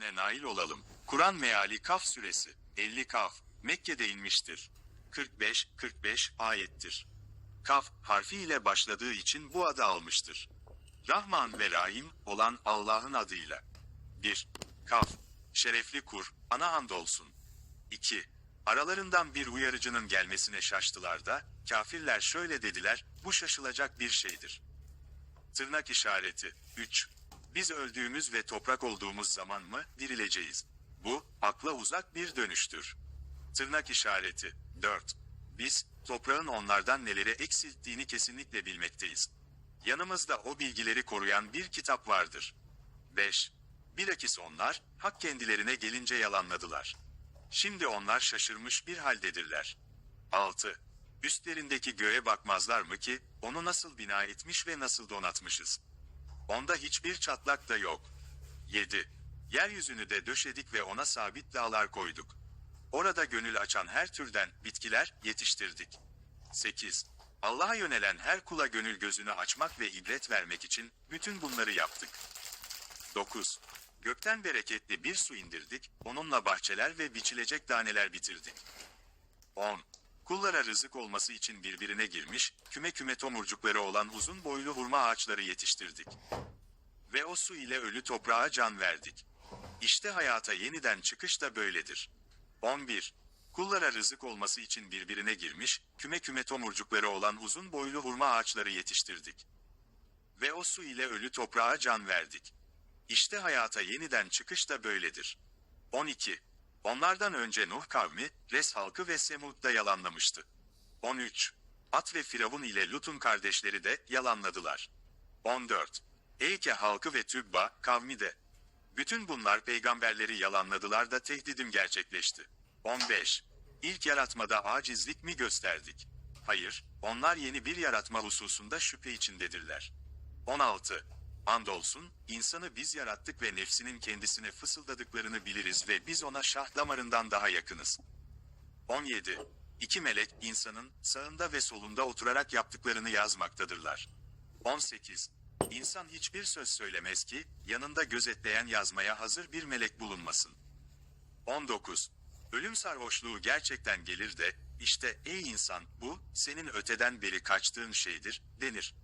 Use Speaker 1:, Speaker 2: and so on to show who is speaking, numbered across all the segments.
Speaker 1: ne nail olalım. Kur'an meali Kaf suresi 50 Kaf Mekke'de inmiştir. 45-45 ayettir. Kaf harfi ile başladığı için bu adı almıştır. Rahman ve Rahim olan Allah'ın adıyla. 1. Kaf Şerefli kur, ana andolsun. 2. Aralarından bir uyarıcının gelmesine şaştılar da, kafirler şöyle dediler, bu şaşılacak bir şeydir. Tırnak işareti 3. Biz öldüğümüz ve toprak olduğumuz zaman mı dirileceğiz? Bu, akla uzak bir dönüştür. Tırnak işareti 4. Biz, toprağın onlardan neleri eksilttiğini kesinlikle bilmekteyiz. Yanımızda o bilgileri koruyan bir kitap vardır. 5. Bilakis onlar, hak kendilerine gelince yalanladılar. Şimdi onlar şaşırmış bir haldedirler. 6. Üstlerindeki göğe bakmazlar mı ki, onu nasıl bina etmiş ve nasıl donatmışız? Onda hiçbir çatlak da yok. 7. Yeryüzünü de döşedik ve ona sabit dağlar koyduk. Orada gönül açan her türden bitkiler yetiştirdik. 8. Allah'a yönelen her kula gönül gözünü açmak ve ibret vermek için bütün bunları yaptık. 9. Gökten bereketli bir su indirdik, onunla bahçeler ve biçilecek daneler bitirdik. 10. Kullara rızık olması için birbirine girmiş, küme küme tomurcukları olan uzun boylu hurma ağaçları yetiştirdik. Ve o su ile ölü toprağa can verdik. İşte hayata yeniden çıkış da böyledir. 11. Kullara rızık olması için birbirine girmiş, küme küme tomurcukları olan uzun boylu hurma ağaçları yetiştirdik. Ve o su ile ölü toprağa can verdik. İşte hayata yeniden çıkış da böyledir. 12. Onlardan önce Nuh kavmi, Res halkı ve Semud da yalanlamıştı. 13. At ve Firavun ile Lut'un kardeşleri de yalanladılar. 14. Eyke halkı ve Tübba kavmi de. Bütün bunlar peygamberleri yalanladılar da tehdidim gerçekleşti. 15. İlk yaratmada acizlik mi gösterdik? Hayır, onlar yeni bir yaratma hususunda şüphe içindedirler. 16. Andolsun, insanı biz yarattık ve nefsinin kendisine fısıldadıklarını biliriz ve biz ona şah damarından daha yakınız. 17. İki melek, insanın sağında ve solunda oturarak yaptıklarını yazmaktadırlar. 18. İnsan hiçbir söz söylemez ki, yanında gözetleyen yazmaya hazır bir melek bulunmasın. 19. Ölüm sarhoşluğu gerçekten gelir de, işte ey insan, bu, senin öteden beri kaçtığın şeydir, denir.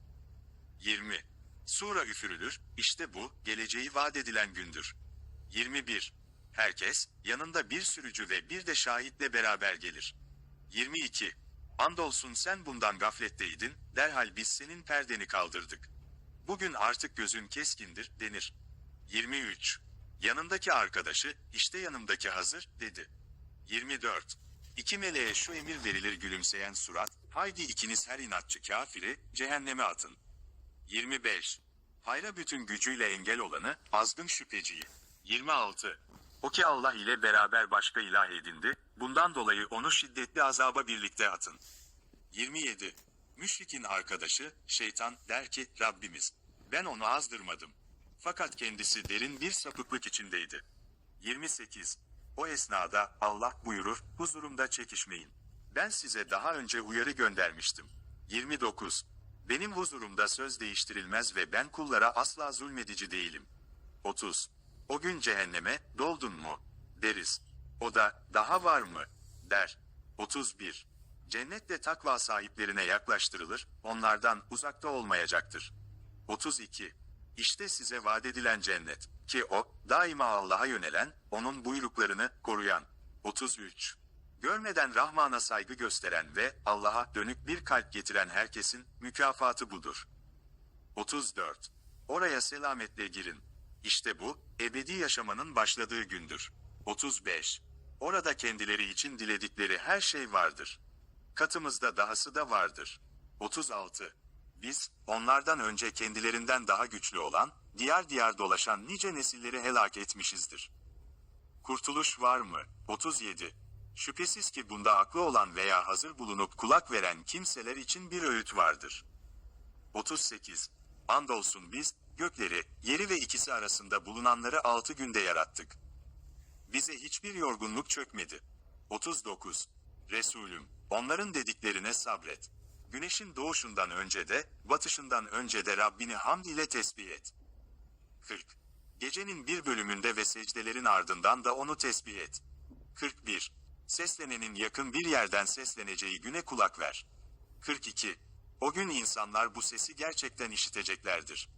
Speaker 1: 20. Sura üfürülür, işte bu, geleceği vaat edilen gündür. 21. Herkes, yanında bir sürücü ve bir de şahitle beraber gelir. 22. Andolsun sen bundan gafletteydin, derhal biz senin perdeni kaldırdık. Bugün artık gözün keskindir, denir. 23. Yanındaki arkadaşı, işte yanımdaki hazır, dedi. 24. İki meleğe şu emir verilir gülümseyen surat, haydi ikiniz her inatçı kafiri, cehenneme atın. 25. Hayra bütün gücüyle engel olanı, azgın şüpheciyi. 26. O ki Allah ile beraber başka ilah edindi, bundan dolayı onu şiddetli azaba birlikte atın. 27. Müşrikin arkadaşı, şeytan, der ki, Rabbimiz, ben onu azdırmadım. Fakat kendisi derin bir sapıklık içindeydi. 28. O esnada Allah buyurur, huzurumda çekişmeyin. Ben size daha önce uyarı göndermiştim. 29. Benim huzurumda söz değiştirilmez ve ben kullara asla zulmedici değilim. 30. O gün cehenneme, doldun mu? Deriz. O da, daha var mı? Der. 31. Cennet takva sahiplerine yaklaştırılır, onlardan uzakta olmayacaktır. 32. İşte size vaat edilen cennet, ki o, daima Allah'a yönelen, onun buyruklarını koruyan. 33. Görmeden Rahman'a saygı gösteren ve Allah'a dönük bir kalp getiren herkesin mükafatı budur. 34. Oraya selametle girin. İşte bu, ebedi yaşamanın başladığı gündür. 35. Orada kendileri için diledikleri her şey vardır. Katımızda dahası da vardır. 36. Biz, onlardan önce kendilerinden daha güçlü olan, diyar diyar dolaşan nice nesilleri helak etmişizdir. Kurtuluş var mı? 37. Şüphesiz ki bunda aklı olan veya hazır bulunup kulak veren kimseler için bir öğüt vardır. 38. Andolsun biz, gökleri, yeri ve ikisi arasında bulunanları altı günde yarattık. Bize hiçbir yorgunluk çökmedi. 39. Resulüm, onların dediklerine sabret. Güneşin doğuşundan önce de, batışından önce de Rabbini hamd ile tesbih et. 40. Gecenin bir bölümünde ve secdelerin ardından da onu tesbih et. 41. Seslenenin yakın bir yerden sesleneceği güne kulak ver. 42. O gün insanlar bu sesi gerçekten işiteceklerdir.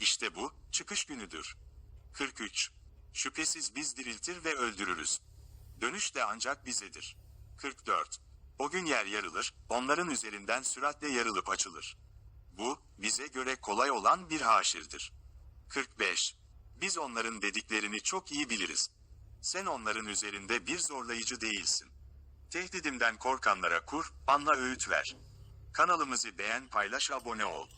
Speaker 1: İşte bu, çıkış günüdür. 43. Şüphesiz biz diriltir ve öldürürüz. Dönüş de ancak bizedir. 44. O gün yer yarılır, onların üzerinden süratle yarılıp açılır. Bu, bize göre kolay olan bir haşirdir. 45. Biz onların dediklerini çok iyi biliriz. Sen onların üzerinde bir zorlayıcı değilsin. Tehdidimden korkanlara kur, anla öğüt ver. Kanalımızı beğen paylaş abone ol.